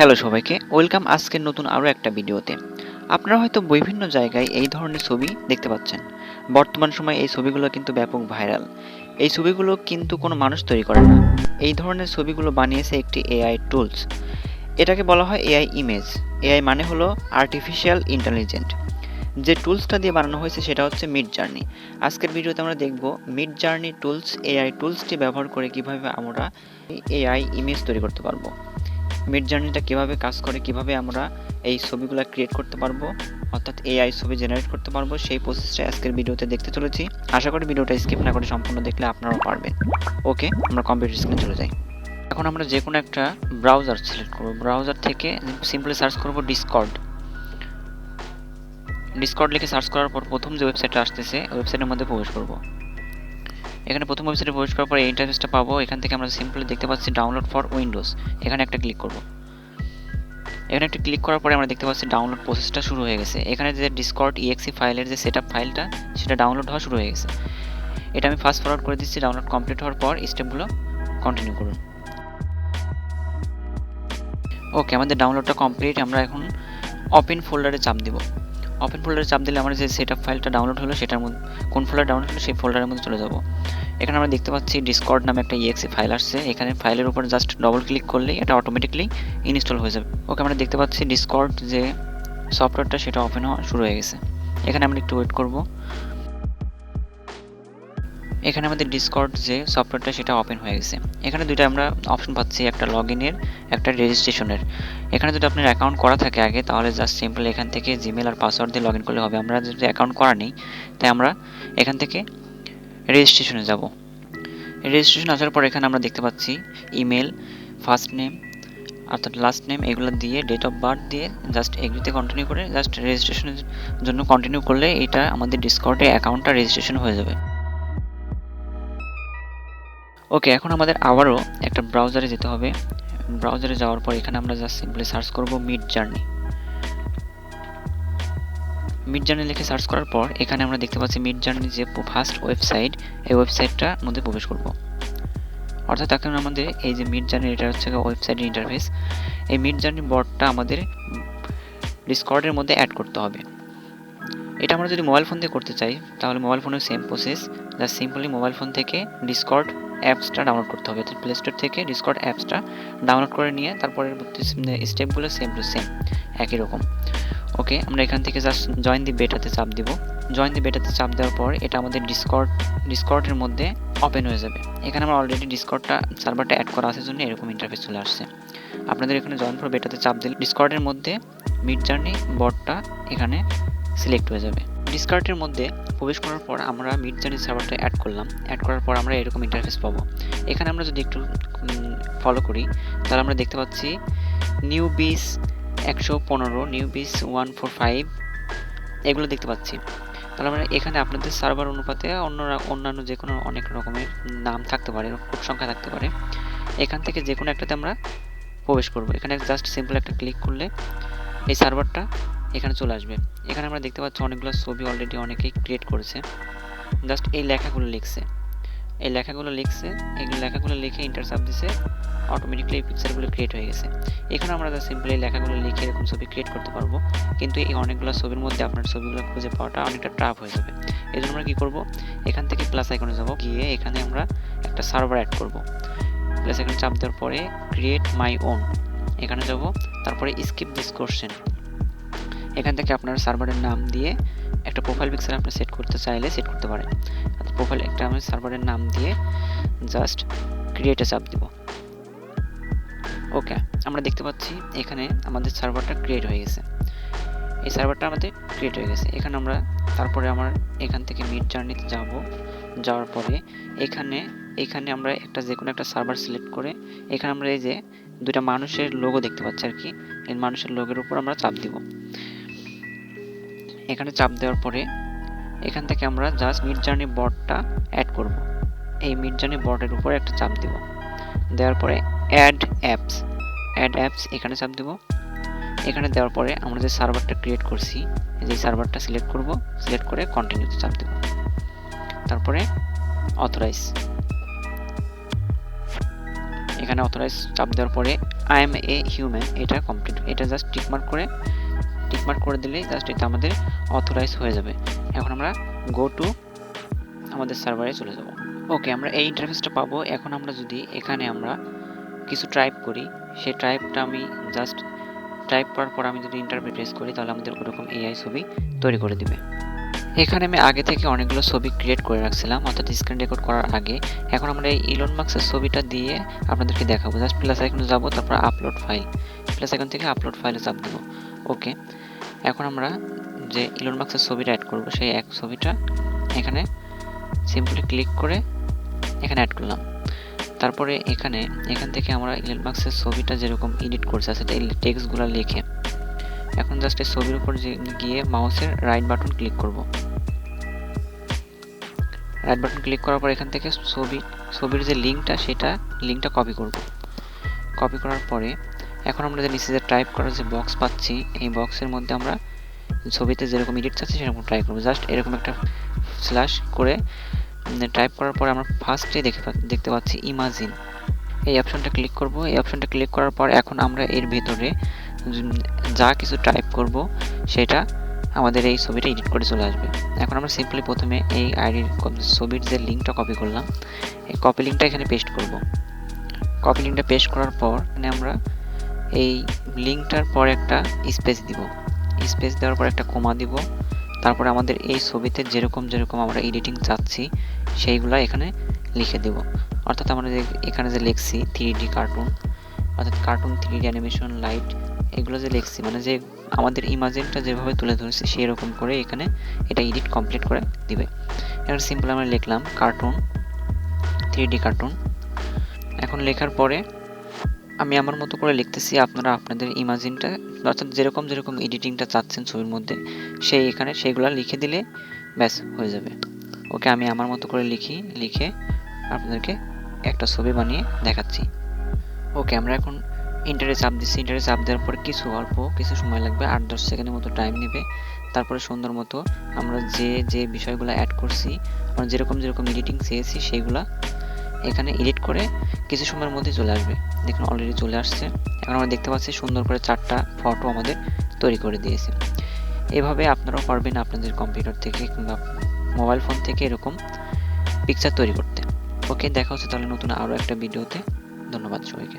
Hello সবাইকে welcome আজকের নতুন আরও একটা ভিডিওতে। আপনারা হয়তো বিভিন্ন জায়গায় এই ধরনের ছবি দেখতে পাচ্ছেন। বর্তমান সময়ে এই ছবিগুলো কিন্তু ব্যাপক ভাইরাল। এই ছবিগুলো কিন্তু কোনো মানুষ তৈরি করে না। এই ধরনের ছবিগুলো বানিয়েছে একটি এআই টুলস এটাকে বলা হয় এআই ইমেজ এআই মানে হলো আর্টিফিশিয়াল ইন্টেলিজেন্ট যে টুলসটা দিয়ে বানানো হয়েছে সেটা হচ্ছে মিড জার্নি আজকের ভিডিওতে আমরা দেখব মিড জার্নি টুলস এআই টুলসটি ব্যবহার করে কীভাবে আমরা এআই ইমেজ তৈরি করতে পারব। মিড জার্নিটা কীভাবে কাজ করে, কীভাবে আমরা এই ছবিগুলো ক্রিয়েট করতে পারব, অর্থাৎ এআই ছবি জেনারেট করতে পারব, সেই প্রসেসটা আজকের ভিডিওতে দেখতে চলেছি। আশা করি ভিডিওটা স্কিপ না করে সম্পূর্ণ দেখলে আপনারাও পারবেন। ওকে, আমরা কম্পিউটার স্ক্রিনে চলে যাই। এখন আমরা যে কোনো একটা ব্রাউজার সিলেক্ট করব। ব্রাউজার থেকে সিম্পলি সার্চ করব ডিসকর্ড ডিসকর্ড লিখে সার্চ করার পর প্রথম যে ওয়েবসাইটটা আসতেছে ওয়েবসাইটের মধ্যে প্রবেশ করব। এখানে প্রথম ওয়েবসাইটে প্রবেশ করার পর ইন্টারফেসটা পাবো। এখান থেকে আমরা সিম্পলি দেখতে পাচ্ছি ডাউনলোড ফর উইন্ডোজ এখানে একটা ক্লিক করব। এখানে একটা ক্লিক করার পরে আমরা দেখতে পাচ্ছি ডাউনলোড প্রসেসটা শুরু হয়ে গেছে। এখানে যে ডিসকর্ড ইএক্সি ফাইলের যে সেটআপ ফাইলটা সেটা ডাউনলোড হওয়া শুরু হয়ে গেছে। এটা আমি ফাস্ট ফরওয়ার্ড করে দিচ্ছি ডাউনলোড কমপ্লিট হওয়ার পর স্টেপগুলো কন্টিনিউ করুন। ওকে আমাদের ডাউনলোডটা কমপ্লিট আমরা এখন ওপেন ফোল্ডারে চাপ দিব। ওপেন ফোল্ডারে চাপ দিলে আমরা যে সেটআপ ফাইলটা ডাউনলোড হলো, সেটার মধ্যে কোন ফোল্ডার ডাউনলোড হলো, সেই ফোল্ডারের মধ্যে চলে যাব। এখানে আমরা দেখতে পাচ্ছি ডিসকর্ড নামে একটা ইএক্সি ফাইল আসছে। এখানে ফাইলের উপর জাস্ট ডবল ক্লিক করলেই এটা অটোমেটিকলি ইনস্টল হয়ে যাবে। ওকে আমরা দেখতে পাচ্ছি ডিসকর্ড যে সফটওয়্যারটা সেটা ওপেন হওয়া শুরু হয়ে গেছে। এখানে আমরা একটু ওয়েট করব। এখানে আমাদের ডিসকর্ড যে সফটওয়্যারটা সেটা ওপেন হয়ে গেছে। এখানে দুইটা আমরা অপশন পাচ্ছি, একটা লগ ইনের একটা রেজিস্ট্রেশনের এখানে যদি আপনার অ্যাকাউন্ট করা থাকে আগে, তাহলে জাস্ট সিম্পল এখান থেকে জিমেল আর পাসওয়ার্ড দিয়ে লগ ইন করলে হবে। আমরা যদি অ্যাকাউন্ট করা নেই, তাই আমরা এখান থেকে রেজিস্ট্রেশনে যাব। রেজিস্ট্রেশন আসার পর এখানে আমরা দেখতে পাচ্ছি ইমেল ফার্স্ট নেম অর্থাৎ লাস্ট নেম এগুলো দিয়ে ডেট অফ বার্থ দিয়ে জাস্ট এগ্রিতে কন্টিনিউ করে জাস্ট রেজিস্ট্রেশনের জন্য কন্টিনিউ করলে এটা আমাদের ডিসকর্ডে অ্যাকাউন্টটা রেজিস্ট্রেশন হয়ে যাবে। ওকে এখন আমাদের আবারও একটা ব্রাউজারে যেতে হবে। ব্রাউজারে যাওয়ার পর এখানে আমরা জাস্ট সিম্পলি সার্চ করব মিড জার্নি মিড জার্নি লিখে সার্চ করার পর, এখানে আমরা দেখতে পাচ্ছি মিড জার্নি যে ফার্স্ট ওয়েবসাইট এই ওয়েবসাইটটার মধ্যে প্রবেশ করব। অর্থাৎ এখন আমাদের এই যে মিড জার্নি এটা হচ্ছে ওয়েবসাইটের ইন্টারফেস এই মিড জার্নি বটটা আমাদের ডিসকর্ডের মধ্যে অ্যাড করতে হবে। এটা আমরা যদি মোবাইল ফোন দিয়ে করতে চাই, তাহলে মোবাইল ফোনের same process just simply mobile phone থেকে ডিসকর্ড অ্যাপসটা ডাউনলোড করতে হবে। প্লে স্টোর থেকে ডিসকর্ড অ্যাপসটা ডাউনলোড করে নিয়ে তারপরে স্টেপগুলো সেম টু সেম একই রকম। ওকে আমরা এখান থেকে জাস্ট জয়েন দি বেটাতে চাপ দিব। জয়েন দি বেটাতে চাপ দেওয়ার পর এটা আমাদের ডিসকর্ড ডিসকর্ডের মধ্যে ওপেন হয়ে যাবে। এখানে আমার অলরেডি ডিসকর্ডটা সার্ভারটা অ্যাড করা আছে জন্য এরকম ইন্টারফেস চলে আসছে। আপনাদের এখানে জয়েন ফর বেটাতে চাপ দিলে ডিসকর্ডের মধ্যে মিড জার্নি বটটা এখানে সিলেক্ট হয়ে যাবে। ডিসকার্টের মধ্যে প্রবেশ করার পর আমরা মিড জার্নি সার্ভারটা অ্যাড করলাম। অ্যাড করার পর আমরা এরকম ইন্টারফেস পাবো। এখানে আমরা যদি একটু ফলো করি, তাহলে আমরা দেখতে পাচ্ছি নিউ বিস একশো পনেরো নিউ বিস ওয়ান ফোর ফাইভ এগুলো দেখতে পাচ্ছি। তাহলে আমরা এখানে আপনাদের সার্ভার অনুপাতে অন্য অন্যান্য যে কোনো অনেক রকমের নাম থাকতে পারে খুব সংখ্যা থাকতে পারে। এখান থেকে যে কোনো একটাতে আমরা প্রবেশ করব। এখানে জাস্ট সিম্পল একটা ক্লিক করলে এই সার্ভারটা এখানে চলে আসবে। এখানে আমরা দেখতে পাচ্ছি অনেকগুলো ছবি অলরেডি অনেকেই ক্রিয়েট করেছে। জাস্ট এই লেখাগুলো লিখছে। এই লেখাগুলো লিখছে, এই লেখাগুলো লিখে ইন্টারসাপ দিছে। অটোমেটিকলি এই পিকচারগুলো ক্রিয়েট হয়ে গেছে। এখানে আমরা সিম্পলি লেখাগুলো লিখে এরকম ছবি ক্রিয়েট করতে পারব। কিন্তু এই অনেকগুলো ছবির মধ্যে আপনার ছবিগুলো খুঁজে পাওয়াটা অনেকটা টাফ হয়ে যাবে। এই জন্য আমরা কী করব? এখান থেকে প্লাস আইকনে যাব। গিয়ে এখানে আমরা একটা সার্ভার অ্যাড করব। প্লাস আইকনে চাপ দেওয়ার পরে ক্রিয়েট মাই ওন এখানে যাব। তারপরে স্কিপ দিস কোশ্চেন এখান থেকে আপনার সার্ভারের নাম দিয়ে একটা প্রোফাইল পিকচার আপনি সেট করতে চাইলে সেট করতে পারেন। প্রোফাইল একটা আমি সার্ভারের নাম দিয়ে জাস্ট ক্রিয়েটে চাপ দিব। ওকে, আমরা দেখতে পাচ্ছি এখানে আমাদের সার্ভারটা ক্রিয়েট হয়ে গেছে। এই সার্ভারটা আমাদের ক্রিয়েট হয়ে গেছে। এখানে আমরা তারপরে আমার এখান থেকে মিড জার্নিতে যাব। যাওয়ার পরে এখানে এখানে আমরা একটা যে কোনো একটা সার্ভার সিলেক্ট করে এখানে আমরা এই যে দুটা মানুষের লোগো দেখতে পাচ্ছি আর কি। এই মানুষের লোগের উপর আমরা চাপ দিব। এখানে চাপ দেওয়ার পরে এখান থেকে আমরা জাস্ট মিড জার্নি বটটা অ্যাড করব। এই মিড জার্নি বটের উপরে একটা চাপ দিব। দেওয়ার পরে অ্যাড অ্যাপস অ্যাড অ্যাপস এখানে চাপ দেব। এখানে দেওয়ার পরে আমরা যে সার্ভারটা ক্রিয়েট করছি, যে সার্ভারটা সিলেক্ট করব সিলেক্ট করে কন্টিনিউতে চাপ দেব। তারপরে অথরাইজ এখানে অথরাইজ চাপ দেওয়ার পরে আই এম এ হিউম্যান এটা কমপ্লিট এটা জাস্ট টিকমার্ক করে টিকমার্ক করে দিলেই জাস্ট এটা আমাদের অথরাইজ হয়ে যাবে। এখন আমরা গো টু আমাদের সার্ভারে চলে যাব। ওকে আমরা এই ইন্টারফেসটা পাবো। এখন আমরা যদি এখানে আমরা কিছু টাইপ করি, সেই টাইপটা আমি জাস্ট টাইপ করার পর আমি যদি ইন্টারভিউ প্রেস করি, তাহলে আমাদের ওরকম এআই ছবি তৈরি করে দিবে। এখানে আমি আগে থেকে অনেকগুলো ছবি ক্রিয়েট করে রাখছিলাম, অর্থাৎ স্ক্রিন রেকর্ড করার আগে। এখন আমরা এই ইলন মার্কসের ছবিটা দিয়ে আপনাদেরকে দেখাবো। জাস্ট প্লাস এখন যাব, তারপর আপলোড ফাইল প্লাস এখন থেকে আপলোড ফাইলে চাপ দেবো। ওকে এখন আমরা যে ইলন মার্কসের ছবিটা অ্যাড করব, সেই এক ছবিটা এখানে সিম্পলি ক্লিক করে এখানে অ্যাড করলাম। তারপরে এখানে, এখান থেকে আমরা ইলন মার্কসের ছবিটা যেরকম এডিট করছে, সেটা টেক্সটগুলো লিখে। এখন জাস্ট এই ছবির উপর গিয়ে মাউসের রাইট বাটন ক্লিক করব। রাইট বাটন ক্লিক করার পর এখান থেকে ছবি, ছবির যে লিঙ্কটা সেটা লিঙ্কটা কপি করব। কপি করার পরে এখন আমরা যে নিচে যে টাইপ করার যে বক্স পাচ্ছি, এই বক্সের মধ্যে আমরা ছবিতে যেরকম এডিট চাচ্ছি, সেরকম ট্রাই করব। জাস্ট এরকম একটা স্ল্যাশ করে টাইপ করার পরে আমরা ফার্স্টে দেখতে পাচ্ছি ইমাজিন এই অপশনটা ক্লিক করব। এই অপশনটা ক্লিক করার পর এখন আমরা এর ভেতরে যা কিছু টাইপ করব, সেটা আমাদের এই ছবিটা এডিট করে চলে আসবে। এখন আমরা সিম্পলি প্রথমে এই আইডির ছবির যে লিঙ্কটা কপি করলাম, এই কপি লিঙ্কটা এখানে পেস্ট করব। কপি লিঙ্কটা পেস্ট করার পর এখানে আমরা এই লিঙ্কটার পর একটা স্পেস দিব। স্পেস দেওয়ার পর একটা কমা দিব। তারপর আমাদের এই ছবিতে যেরকম যেরকম আমরা এডিটিং চাচ্ছি সেইগুলো এখানে লিখে দেব। অর্থাৎ আমরা যে এখানে যে লিখছি থ্রি ডি কার্টুন অর্থাৎ cartoon three D animation light এগুলো যে লিখছি মানে যে আমাদের ইমাজিনটা যেভাবে তুলে ধরেছে সেই রকম করে এখানে এটা এডিট কমপ্লিট করে দিবে। এখন সিম্পল আমরা লিখলাম কার্টুন থ্রি ডি কার্টুন এখন লেখার পরে আমি আমার মতো করে লিখতেছি, আপনারা আপনাদের ইমাজিনটা অর্থাৎ যেরকম যেরকম এডিটিংটা চাচ্ছেন ছবির মধ্যে, সেই এখানে সেইগুলো লিখে দিলে ব্যাস হয়ে যাবে। ওকে আমি আমার মতো করে লিখি, লিখে আপনাদেরকে একটা ছবি বানিয়ে দেখাচ্ছি। ওকে, আমরা এখন ইন্টারে চাপ দিচ্ছি। ইন্টারে চাপ দেওয়ার পর কিছু অল্প, কিছু সময় লাগবে, আট দশ সেকেন্ডের মতো টাইম নেবে। তারপরে সুন্দর মতো আমরা যে যে বিষয়গুলো অ্যাড করছি, আমরা যেরকম যেরকম এডিটিং চেয়েছি সেইগুলা এখানে এডিট করে কিছু সময়ের মধ্যে চলে আসবে। দেখুন অলরেডি চলে আসছে। এখন আমরা দেখতে পাচ্ছি সুন্দর করে চারটা ফটো আমাদের তৈরি করে দিয়েছে। এভাবে আপনারাও পারবেন আপনাদের কম্পিউটার থেকে কিংবা মোবাইল ফোন থেকে এরকম পিকচার তৈরি করতে। ওকে দেখা হচ্ছে তাহলে নতুন আরও একটা ভিডিওতে। ধন্যবাদ সবাইকে।